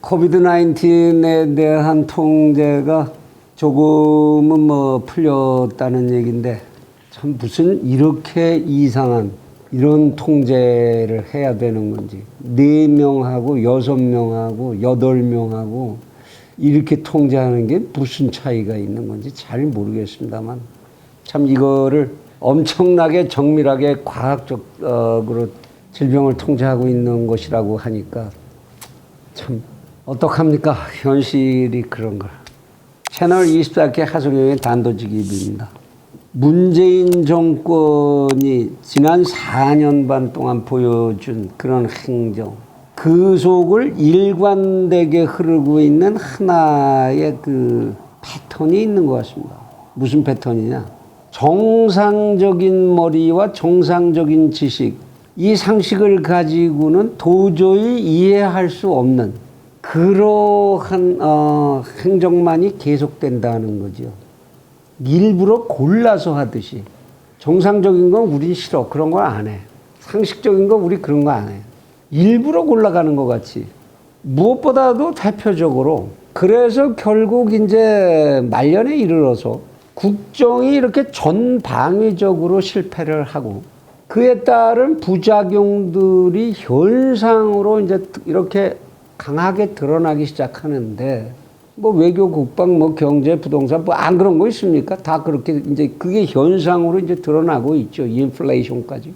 코비드 19에 대한 통제가 조금은 뭐 풀렸다는 얘기인데 참 무슨 이렇게 이상한 이런 통제를 해야 되는 건지 네 명하고 여섯 명하고 여덟 명하고 이렇게 통제하는 게 무슨 차이가 있는 건지 잘 모르겠습니다만 참 이거를 엄청나게 정밀하게 과학적으로 질병을 통제하고 있는 것이라고 하니까 참 어떡합니까? 현실이 그런 걸. 채널 24개 하소경의 단도직입입니다. 문재인 정권이 지난 4년 반 동안 보여준 그런 행정 그 속을 일관되게 흐르고 있는 하나의 그 패턴이 있는 것 같습니다. 무슨 패턴이냐? 정상적인 머리와 정상적인 지식 이 상식을 가지고는 도저히 이해할 수 없는 그러한 어, 행정만이 계속된다는 거죠. 일부러 골라서 하듯이 정상적인 건 우린 싫어 그런 거 안 해. 상식적인 거 우리 그런 거 안 해. 일부러 골라가는 것 같이 무엇보다도 대표적으로 그래서 결국 이제 말년에 이르러서 국정이 이렇게 전방위적으로 실패를 하고 그에 따른 부작용들이 현상으로 이제 이렇게 강하게 드러나기 시작하는데 뭐 외교, 국방, 뭐 경제, 부동산 뭐 안 그런 거 있습니까? 다 그렇게 이제 그게 현상으로 이제 드러나고 있죠. 인플레이션까지.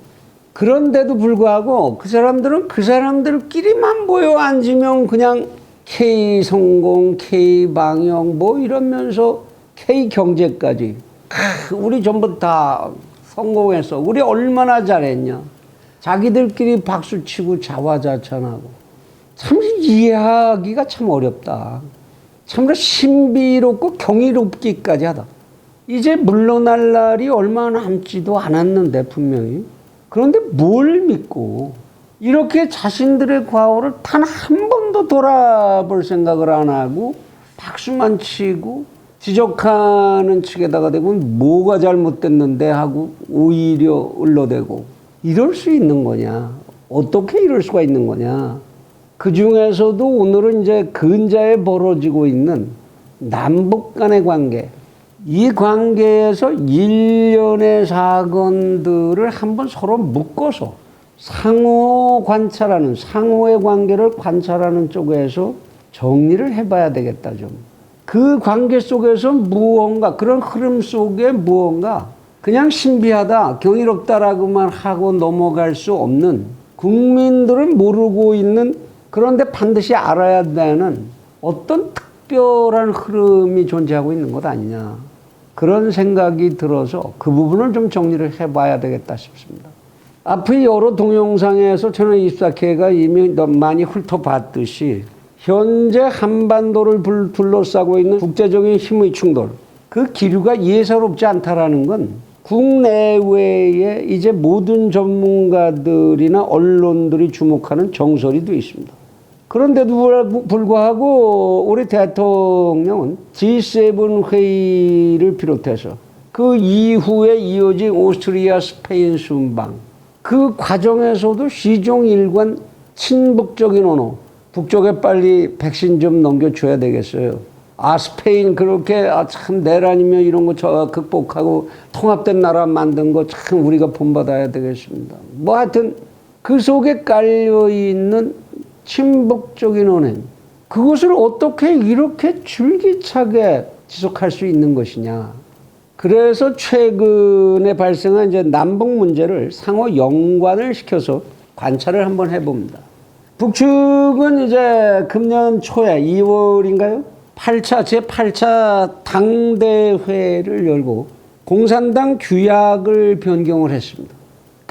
그런데도 불구하고 그 사람들은 그 사람들끼리만 모여 앉으면 그냥 K 성공, K 방역 뭐 이러면서 K 경제까지 크, 우리 전부 다 성공했어. 우리 얼마나 잘했냐. 자기들끼리 박수 치고 자화자찬하고 참 이해하기가 참 어렵다. 참으로 신비롭고 경이롭기까지 하다. 이제 물러날 날이 얼마 남지도 않았는데 분명히. 그런데 뭘 믿고 이렇게 자신들의 과오를 단 한 번도 돌아볼 생각을 안 하고 박수만 치고 지적하는 측에다가 대고 뭐가 잘못됐는데 하고 오히려 을러대고 이럴 수 있는 거냐? 어떻게 이럴 수가 있는 거냐? 그 중에서도 오늘은 이제 근자에 벌어지고 있는 남북 간의 관계. 이 관계에서 일련의 사건들을 한번 서로 묶어서 상호 관찰하는, 상호의 관계를 관찰하는 쪽에서 정리를 해봐야 되겠다, 좀. 그 관계 속에서 무언가, 그런 흐름 속에 무언가 그냥 신비하다, 경이롭다라고만 하고 넘어갈 수 없는 국민들은 모르고 있는 그런데 반드시 알아야 되는 어떤 특별한 흐름이 존재하고 있는 것 아니냐. 그런 생각이 들어서 그 부분을 좀 정리를 해봐야 되겠다 싶습니다. 앞의 여러 동영상에서 저는 24K가 이미 많이 훑어봤듯이 현재 한반도를 불- 둘러싸고 있는 국제적인 힘의 충돌, 그 기류가 예사롭지 않다라는 건 국내외에 이제 모든 전문가들이나 언론들이 주목하는 정설이 돼 있습니다. 그런데도 불- 불구하고 우리 대통령은 G7 회의를 비롯해서 그 이후에 이어진 오스트리아, 스페인 순방 그 과정에서도 시종 일관 친북적인 언어 북쪽에 빨리 백신 좀 넘겨줘야 되겠어요. 아 스페인 그렇게 아, 참 내란이며 이런 거 저 극복하고 통합된 나라 만든 거 참 우리가 본받아야 되겠습니다. 뭐 하여튼 그 속에 깔려 있는 친북적인 언행 그것을 어떻게 이렇게 줄기차게 지속할 수 있는 것이냐. 그래서 최근에 발생한 이제 남북 문제를 상호 연관을 시켜서 관찰을 한번 해봅니다. 북측은 이제 금년 초에 2월인가요? 8차, 제8차 당대회를 열고 공산당 규약을 변경을 했습니다.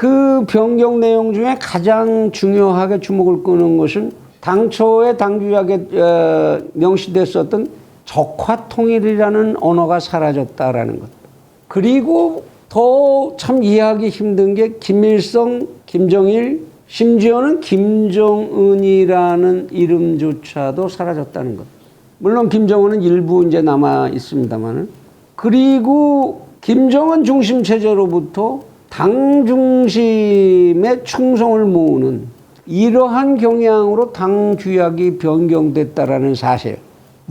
그 변경 내용 중에 가장 중요하게 주목을 끄는 것은 당초에 당규약에 어, 명시됐었던 적화통일이라는 언어가 사라졌다라는 것. 그리고 더 참 이해하기 힘든 게 김일성, 김정일, 심지어는 김정은이라는 이름조차도 사라졌다는 것. 물론 김정은은 일부 이제 남아 있습니다만은 그리고 김정은 중심 체제로부터 당 중심의 충성을 모으는 이러한 경향으로 당 규약이 변경됐다라는 사실.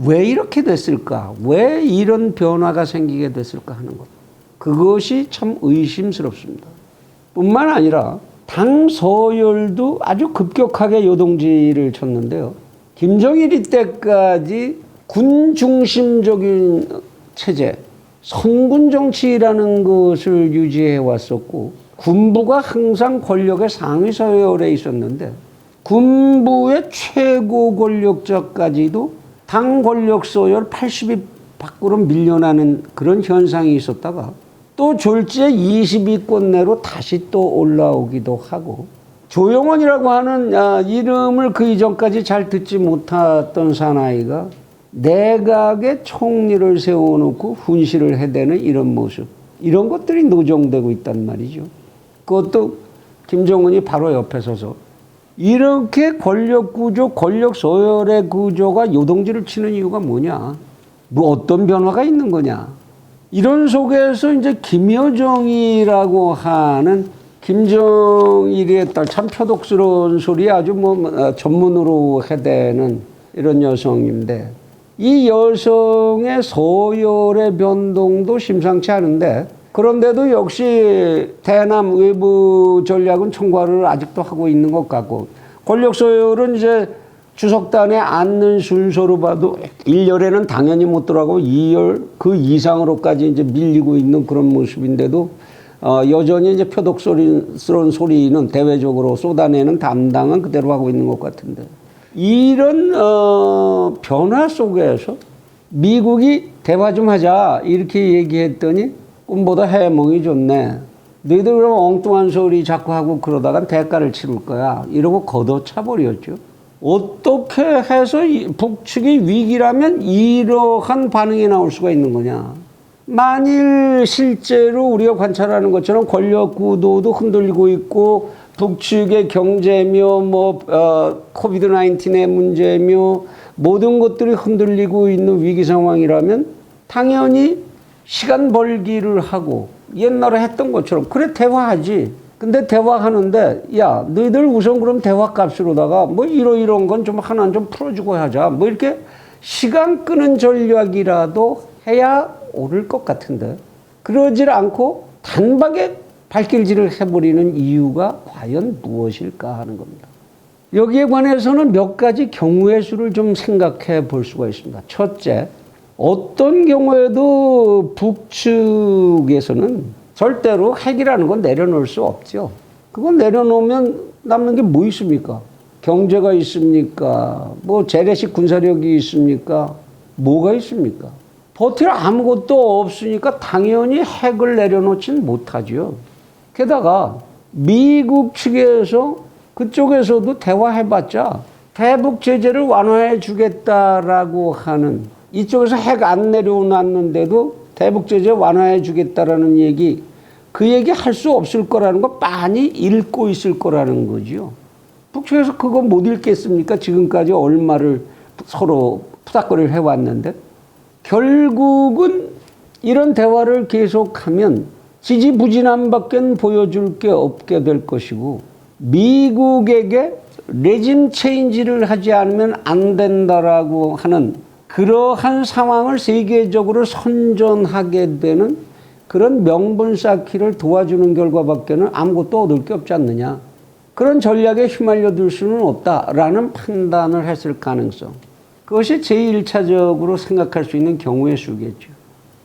왜 이렇게 됐을까? 왜 이런 변화가 생기게 됐을까 하는 것. 그것이 참 의심스럽습니다. 뿐만 아니라 당 서열도 아주 급격하게 요동지를 쳤는데요. 김정일이 때까지 군 중심적인 체제, 선군 정치라는 것을 유지해 왔었고 군부가 항상 권력의 상위 서열에 있었는데 군부의 최고 권력자까지도 당 권력 서열 80위 밖으로 밀려나는 그런 현상이 있었다가 또 졸지에 20위권 내로 다시 또 올라오기도 하고 조영원이라고 하는 아, 이름을 그 이전까지 잘 듣지 못했던 사나이가 내각의 총리를 세워놓고 훈시를 해대는 이런 모습 이런 것들이 노정되고 있단 말이죠. 그것도 김정은이 바로 옆에 서서 이렇게 권력 구조, 권력 서열의 구조가 요동지를 치는 이유가 뭐냐? 뭐 어떤 변화가 있는 거냐? 이런 속에서 이제 김여정이라고 하는 김정일의 딸 참 표독스러운 소리 아주 뭐 어, 전문으로 해대는 이런 여성인데 이 여성의 서열의 변동도 심상치 않은데 그런데도 역시 대남 외부 전략은 총괄을 아직도 하고 있는 것 같고 권력 서열은 이제 주석단에 앉는 순서로 봐도 1열에는 당연히 못 들어가고 2열 그 이상으로까지 이제 밀리고 있는 그런 모습인데도 어, 여전히 이제 표독스러운 소리는 대외적으로 쏟아내는 담당은 그대로 하고 있는 것 같은데 이런 어, 변화 속에서 미국이 대화 좀 하자 이렇게 얘기했더니 꿈보다 해몽이 좋네. 너희들 그럼 엉뚱한 소리 자꾸 하고 그러다가 대가를 치를 거야. 이러고 걷어차 버렸죠. 어떻게 해서 이 북측이 위기라면 이러한 반응이 나올 수가 있는 거냐. 만일 실제로 우리가 관찰하는 것처럼 권력 구도도 흔들리고 있고 북측의 경제며 뭐 어, 코비드 19의 문제며 모든 것들이 흔들리고 있는 위기 상황이라면 당연히 시간 벌기를 하고 옛날에 했던 것처럼 그래 대화하지. 근데 대화하는데 야 너희들 우선 그럼 대화 값으로다가 뭐 이러이러한 건좀 하나 좀 풀어주고 하자. 뭐 이렇게 시간 끄는 전략이라도 해야 오를 것 같은데 그러질 않고 단박에 발길질을 해버리는 이유가 과연 무엇일까 하는 겁니다. 여기에 관해서는 몇 가지 경우의 수를 좀 생각해 볼 수가 있습니다. 첫째, 어떤 경우에도 북측에서는 절대로 핵이라는 건 내려놓을 수 없죠. 그건 내려놓으면 남는 게 뭐 있습니까? 경제가 있습니까? 뭐 재래식 군사력이 있습니까? 뭐가 있습니까? 버틸 아무것도 없으니까 당연히 핵을 내려놓진 못하죠. 게다가 미국 측에서 그쪽에서도 대화해봤자 대북 제재를 완화해 주겠다라고 하는 이쪽에서 핵 안 내려놨는데도 대북 제재 완화해 주겠다라는 얘기 그 얘기 할 수 없을 거라는 거 빤히 읽고 있을 거라는 거죠. 북측에서 그거 못 읽겠습니까? 지금까지 얼마를 서로 푸닥거리를 해왔는데 결국은 이런 대화를 계속하면 지지부진함밖에 보여줄 게 없게 될 것이고 미국에게 레짐 체인지를 하지 않으면 안 된다라고 하는 그러한 상황을 세계적으로 선전하게 되는 그런 명분 쌓기를 도와주는 결과밖에는 아무것도 얻을 게 없지 않느냐. 그런 전략에 휘말려 들 수는 없다라는 판단을 했을 가능성. 그것이 제1차적으로 생각할 수 있는 경우의 수겠죠.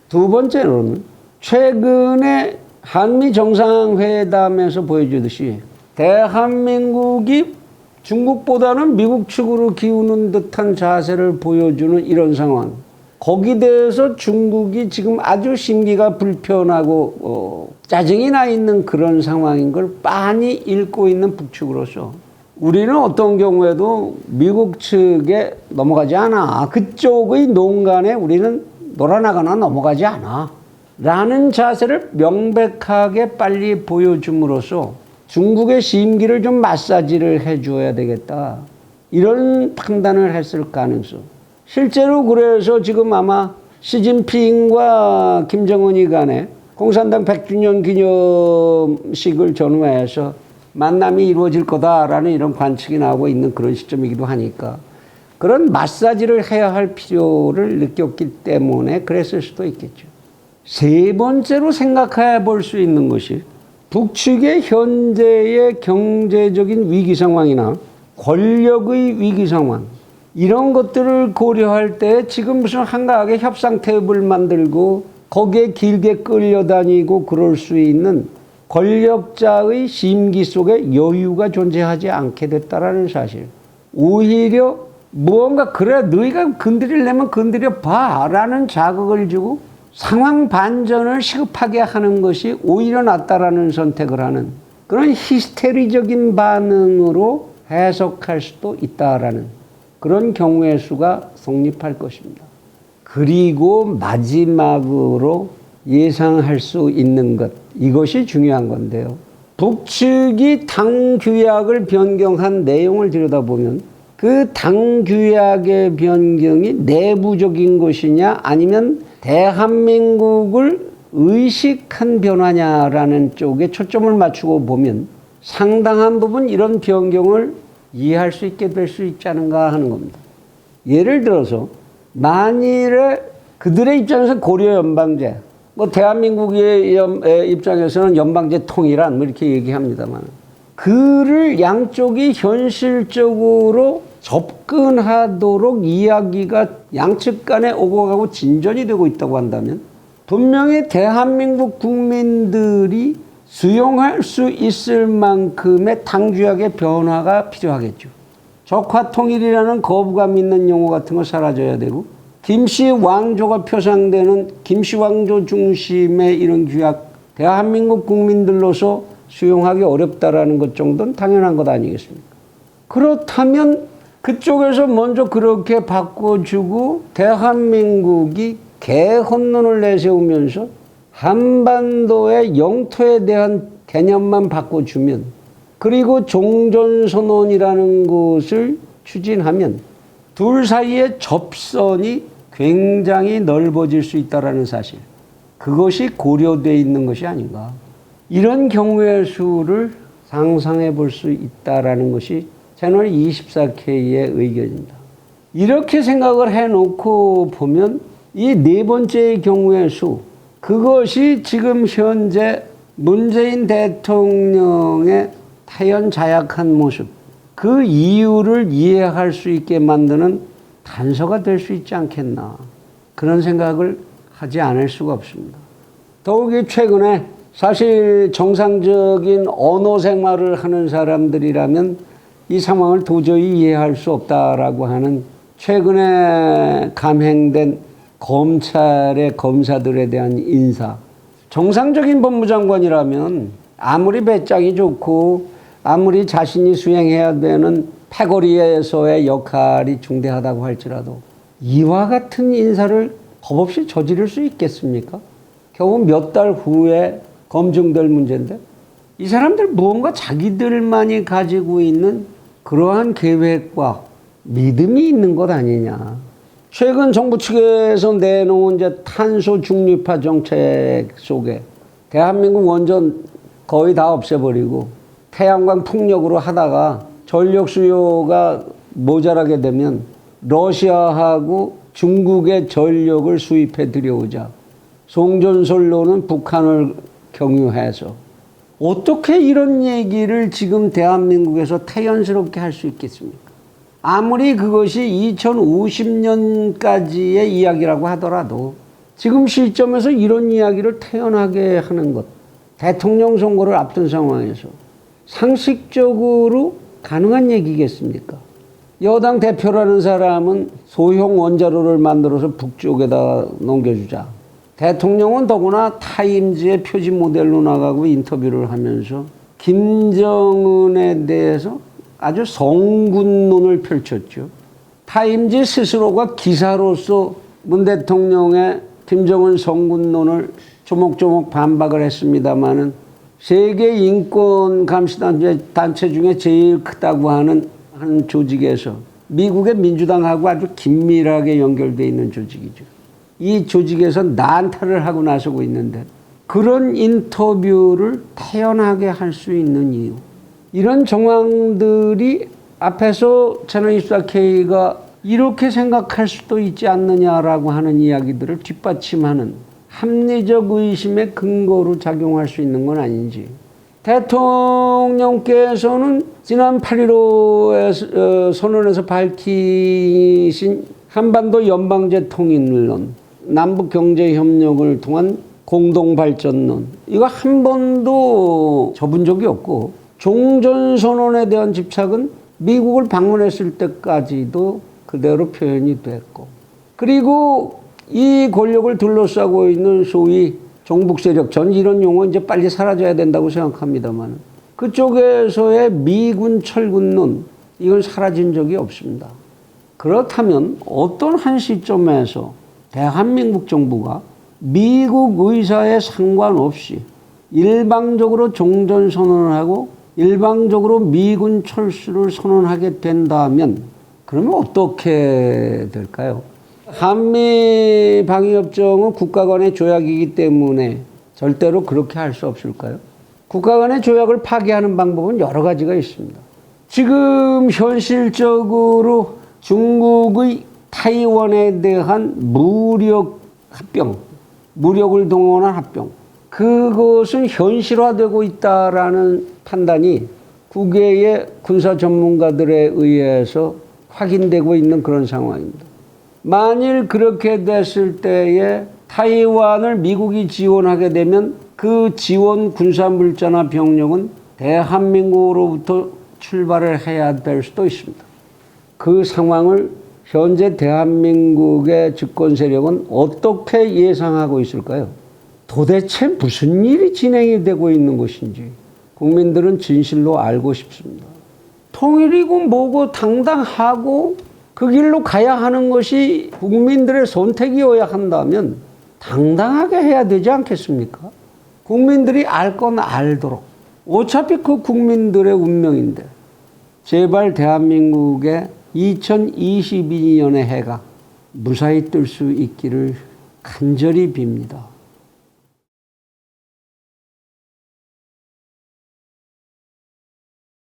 두 번째로는 최근에 한미 정상회담에서 보여주듯이 대한민국이 중국보다는 미국 측으로 기우는 듯한 자세를 보여주는 이런 상황. 거기 대해서 중국이 지금 아주 심기가 불편하고 어, 짜증이 나 있는 그런 상황인 걸 빤히 읽고 있는 북측으로서 우리는 어떤 경우에도 미국 측에 넘어가지 않아. 그쪽의 농간에 우리는 놀아나거나 넘어가지 않아. 라는 자세를 명백하게 빨리 보여줌으로써 중국의 심기를 좀 마사지를 해줘야 되겠다. 이런 판단을 했을 가능성. 실제로 그래서 지금 아마 시진핑과 김정은이 간에 공산당 100주년 기념식을 전후해서 만남이 이루어질 거다라는 이런 관측이 나오고 있는 그런 시점이기도 하니까 그런 마사지를 해야 할 필요를 느꼈기 때문에 그랬을 수도 있겠죠. 세 번째로 생각해 볼 수 있는 것이 북측의 현재의 경제적인 위기 상황이나 권력의 위기 상황 이런 것들을 고려할 때 지금 무슨 한가하게 협상 테이블 만들고 거기에 길게 끌려다니고 그럴 수 있는 권력자의 심기 속에 여유가 존재하지 않게 됐다라는 사실. 오히려 무언가 그래 너희가 건드리려면 건드려 봐라는 자극을 주고 상황 반전을 시급하게 하는 것이 오히려 낫다라는 선택을 하는 그런 히스테리적인 반응으로 해석할 수도 있다라는 그런 경우의 수가 성립할 것입니다. 그리고 마지막으로 예상할 수 있는 것 이것이 중요한 건데요. 북측이 당 규약을 변경한 내용을 들여다보면 그 당 규약의 변경이 내부적인 것이냐 아니면 대한민국을 의식한 변화냐라는 쪽에 초점을 맞추고 보면 상당한 부분 이런 변경을 이해할 수 있게 될 수 있지 않은가 하는 겁니다. 예를 들어서 만일에 그들의 입장에서 고려 연방제, 뭐 대한민국의 입장에서는 연방제 통일한 뭐 이렇게 얘기합니다만 그를 양쪽이 현실적으로 접근하도록 이야기가 양측 간에 오고 가고 진전이 되고 있다고 한다면 분명히 대한민국 국민들이 수용할 수 있을 만큼의 당규약의 변화가 필요하겠죠. 적화통일이라는 거부감 있는 용어 같은 거 사라져야 되고 김씨 왕조가 표상되는 김씨 왕조 중심의 이런 규약 대한민국 국민들로서 수용하기 어렵다라는 것 정도는 당연한 것 아니겠습니까? 그렇다면 그쪽에서 먼저 그렇게 바꿔주고 대한민국이 개헌론을 내세우면서 한반도의 영토에 대한 개념만 바꿔주면 그리고 종전선언이라는 것을 추진하면 둘 사이의 접선이 굉장히 넓어질 수 있다라는 사실. 그것이 고려되어 있는 것이 아닌가. 이런 경우의 수를 상상해 볼 수 있다라는 것이 채널 24K의 의견입니다. 이렇게 생각을 해놓고 보면 이 네 번째의 경우의 수, 그것이 지금 현재 문재인 대통령의 타연 자약한 모습, 그 이유를 이해할 수 있게 만드는 단서가 될 수 있지 않겠나. 그런 생각을 하지 않을 수가 없습니다. 더욱이 최근에 사실 정상적인 언어 생활을 하는 사람들이라면 이 상황을 도저히 이해할 수 없다라고 하는 최근에 감행된 검찰의 검사들에 대한 인사. 정상적인 법무장관이라면 아무리 배짱이 좋고 아무리 자신이 수행해야 되는 패거리에서의 역할이 중대하다고 할지라도 이와 같은 인사를 법 없이 저지를 수 있겠습니까? 겨우 몇 달 후에 검증될 문제인데 이 사람들 무언가 자기들만이 가지고 있는 그러한 계획과 믿음이 있는 것 아니냐. 최근 정부 측에서 내놓은 이제 탄소 중립화 정책 속에 대한민국 원전 거의 다 없애버리고 태양광 풍력으로 하다가 전력 수요가 모자라게 되면 러시아하고 중국의 전력을 수입해 들여오자. 송전솔로는 북한을 경유해서 어떻게 이런 얘기를 지금 대한민국에서 태연스럽게 할 수 있겠습니까? 아무리 그것이 2050년까지의 이야기라고 하더라도 지금 시점에서 이런 이야기를 태연하게 하는 것, 대통령 선거를 앞둔 상황에서 상식적으로 가능한 얘기겠습니까? 여당 대표라는 사람은 소형 원자로를 만들어서 북쪽에다 넘겨주자. 대통령은 더구나 타임즈의 표지 모델로 나가고 인터뷰를 하면서 김정은에 대해서 아주 성군론을 펼쳤죠. 타임즈 스스로가 기사로서 문 대통령의 김정은 성군론을 조목조목 반박을 했습니다마는 세계 인권 감시 단체 단체 중에 제일 크다고 하는 한 조직에서 미국의 민주당하고 아주 긴밀하게 연결되어 있는 조직이죠. 이 조직에서 난타를 하고 나서고 있는데 그런 인터뷰를 태연하게 할 수 있는 이유. 이런 정황들이 앞에서 채널24K가 이렇게 생각할 수도 있지 않느냐라고 하는 이야기들을 뒷받침하는 합리적 의심의 근거로 작용할 수 있는 건 아닌지. 대통령께서는 지난 8.15 선언에서 밝히신 한반도 연방제 통일론, 남북 경제 협력을 통한 공동 발전론, 이거 한 번도 접은 적이 없고, 종전 선언에 대한 집착은 미국을 방문했을 때까지도 그대로 표현이 됐고, 그리고 이 권력을 둘러싸고 있는 소위 종북 세력, 전 이런 용어 이제 빨리 사라져야 된다고 생각합니다만, 그쪽에서의 미군 철군론, 이건 사라진 적이 없습니다. 그렇다면 어떤 한 시점에서 대한민국 정부가 미국 의사에 상관없이 일방적으로 종전 선언을 하고 일방적으로 미군 철수를 선언하게 된다면 그러면 어떻게 될까요? 한미 방위협정은 국가 간의 조약이기 때문에 절대로 그렇게 할 수 없을까요? 국가 간의 조약을 파기하는 방법은 여러 가지가 있습니다. 지금 현실적으로 중국의 타이완에 대한 무력 합병, 무력을 동원한 합병, 그것은 현실화되고 있다라는 판단이 국외의 군사 전문가들에 의해서 확인되고 있는 그런 상황입니다. 만일 그렇게 됐을 때에 타이완을 미국이 지원하게 되면 그 지원 군사 물자나 병력은 대한민국으로부터 출발을 해야 될 수도 있습니다. 그 상황을 현재 대한민국의 집권 세력은 어떻게 예상하고 있을까요? 도대체 무슨 일이 진행이 되고 있는 것인지 국민들은 진실로 알고 싶습니다. 통일이고 뭐고 당당하고 그 길로 가야 하는 것이 국민들의 선택이어야 한다면 당당하게 해야 되지 않겠습니까? 국민들이 알 건 알도록. 어차피 그 국민들의 운명인데 제발 대한민국의 2022년의 해가 무사히 뜰 수 있기를 간절히 빕니다.